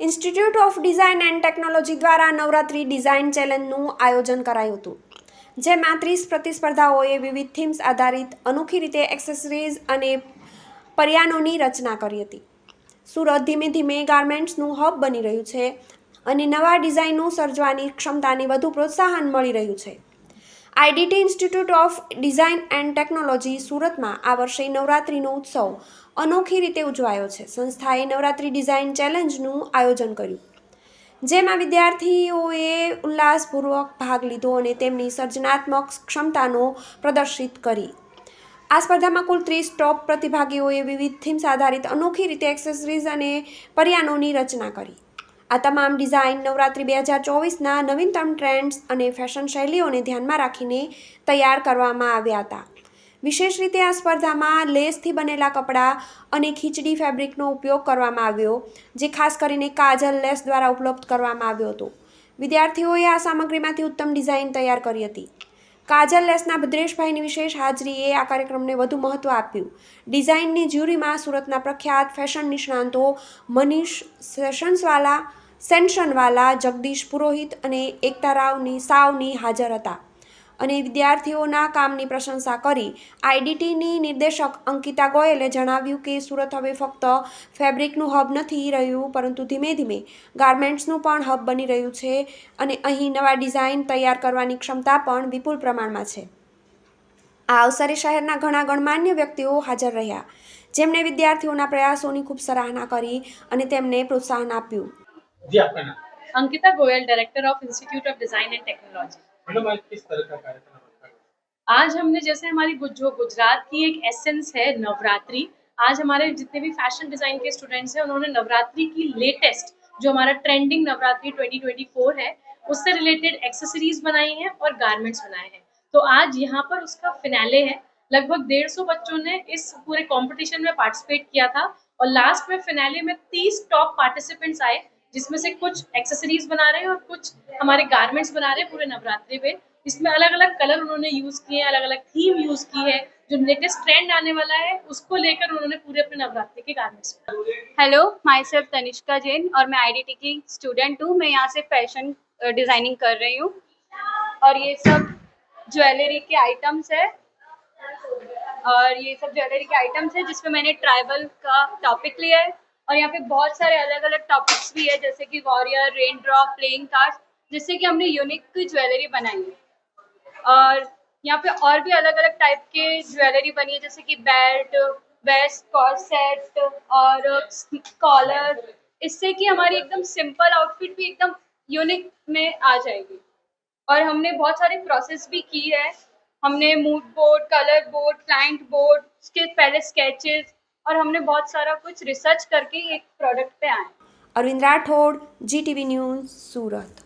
Institute of design and technology દ્વારા Navratri design ચેલેન્જનું આયોજન કરાયું હતું, જેમાં ત્રીસ પ્રતિસ્પર્ધાઓએ વિવિધ થીમ્સ આધારિત અનોખી રીતે એક્સેસરીઝ અને પર્યાનોની રચના કરી હતી. સુરત ધીમે ધીમે ગાર્મેન્ટ્સનું હબ બની રહ્યું છે અને નવા ડિઝાઇનો સર્જવાની ક્ષમતાને વધુ પ્રોત્સાહન મળી રહ્યું છે. IDT institute of design and technology સુરતમાં આ વર્ષે નવરાત્રિનો ઉત્સવ અનોખી રીતે ઉજવાયો છે. સંસ્થાએ નવરાત્રિ ડિઝાઇન ચેલેન્જનું આયોજન કર્યું. જેમાં વિદ્યાર્થીઓએ ઉલ્લાસપૂર્વક ભાગ લીધો અને તેમની સર્જનાત્મક ક્ષમતાનો પ્રદર્શિત કરી. આ સ્પર્ધામાં કુલ ત્રીસ ટોપ પ્રતિભાગીઓએ વિવિધ થીમ્સ આધારિત અનોખી રીતે એક્સેસરીઝ અને પર્યાનોની રચના કરી. આ તમામ ડિઝાઇન નવરાત્રિ બે હજાર ચોવીસના નવીનતમ ટ્રેન્ડ્સ અને ફેશન શૈલીઓને ધ્યાનમાં રાખીને તૈયાર કરવામાં આવ્યા હતા. વિશેષ રીતે આ સ્પર્ધામાં લેસથી બનેલા કપડાં અને ખીચડી ફેબ્રિકનો ઉપયોગ કરવામાં આવ્યો, જે ખાસ કરીને કાજલ લેસ દ્વારા ઉપલબ્ધ કરવામાં આવ્યો હતો. વિદ્યાર્થીઓએ આ સામગ્રીમાંથી ઉત્તમ ડિઝાઇન તૈયાર કરી હતી. કાજલ લેસના ભદ્રેશભાઈની વિશેષ હાજરીએ આ કાર્યક્રમને વધુ મહત્ત્વ આપ્યું. ડિઝાઇનની જ્યુરીમાં સુરતના પ્રખ્યાત ફેશન નિષ્ણાંતો મનીષ સેશન્સવાલા સેન્શનવાલા જગદીશ પુરોહિત અને એકતા રાવની સાવની હાજર હતા અને વિદ્યાર્થીઓના કામની પ્રશંસા કરી આઈડીટીની નિર્દેશક અંકિતા ગોયલે જણાવ્યું કે સુરત હવે ફક્ત ફેબ્રિકનું હબ નથી રહ્યું, પરંતુ ધીમે ધીમે ગાર્મેન્ટ્સનું પણ હબ બની રહ્યું છે અને અહીં નવા ડિઝાઇન તૈયાર કરવાની ક્ષમતા પણ વિપુલ પ્રમાણમાં છે. આ અવસરે શહેરના ઘણા ગણમાન્ય વ્યક્તિઓ હાજર રહ્યા. જેમણે વિદ્યાર્થીઓના પ્રયાસોની ખૂબ સરાહના કરી અને તેમને પ્રોત્સાહન આપ્યું. जी आपका नाम? Ankita Goyal director of institute of design and technology madam आज किस तरह का कार्यक्रम आज हमने जैसे हमारी जो गुजरात की एक एसेंस है नवरात्रि आज हमारे जितने भी फ़ैशन डिज़ाइन के स्टूडेंट्स हैं उन्होंने नवरात्रि की लेटेस्ट जो हमारा ट्रेंडिंग नवरात्रि 2024 है उससे रिलेटेड एक्सेसरीज बनाई हैं और गारमेंट्स बनाए हैं। तो आज यहाँ पर उसका फिनाले है। लगभग डेढ़ सौ बच्चों ने इस पूरे कंपटीशन में पार्टिसिपेट किया था और लास्ट में फिनाले में तीस टॉप पार्टिसिपेंट्स आए। जिसमें से कुछ एक्सेसरीज बना रहे हैं और कुछ हमारे गारमेंट्स बना रहे हैं पूरे नवरात्रि पे इसमें अलग अलग कलर उन्होंने यूज़ किए हैं अलग अलग थीम यूज़ की है। जो लेटेस्ट ट्रेंड आने वाला है, उसको लेकर उन्होंने पूरे अपने नवरात्रि के garments hello myself Tanishka Jain और मैं आईडीटी की स्टूडेंट हूँ। मैं यहाँ से फ़ैशन डिज़ाइनिंग कर रही हूँ। और ये सब ज्वेलरी के आइटम्स है। और ये सब ज्वेलरी के आइटम्स है जिसमें मैंने ट्राइबल का टॉपिक लिया है। और यहाँ पे बहुत सारे अलग अलग टॉपिक्स भी है, जैसे कि warrior rain drop playing card जिससे कि हमने यूनिक ज्वेलरी बनाई है। और यहाँ पे और भी अलग अलग टाइप के ज्वेलरी बनी है, जैसे कि बेल्ट वेस्ट कॉर्सेट और कॉलर इससे कि हमारी एकदम सिंपल आउटफिट भी एकदम यूनिक में आ जाएगी। और हमने बहुत सारे प्रोसेस भी की है। हमने mood board colour board client board उसके पहले स्केचेस और हमने बहुत सारा कुछ रिसर्च करके एक प्रोडक्ट पे आए। Arvind Rathod ji T V news Surat.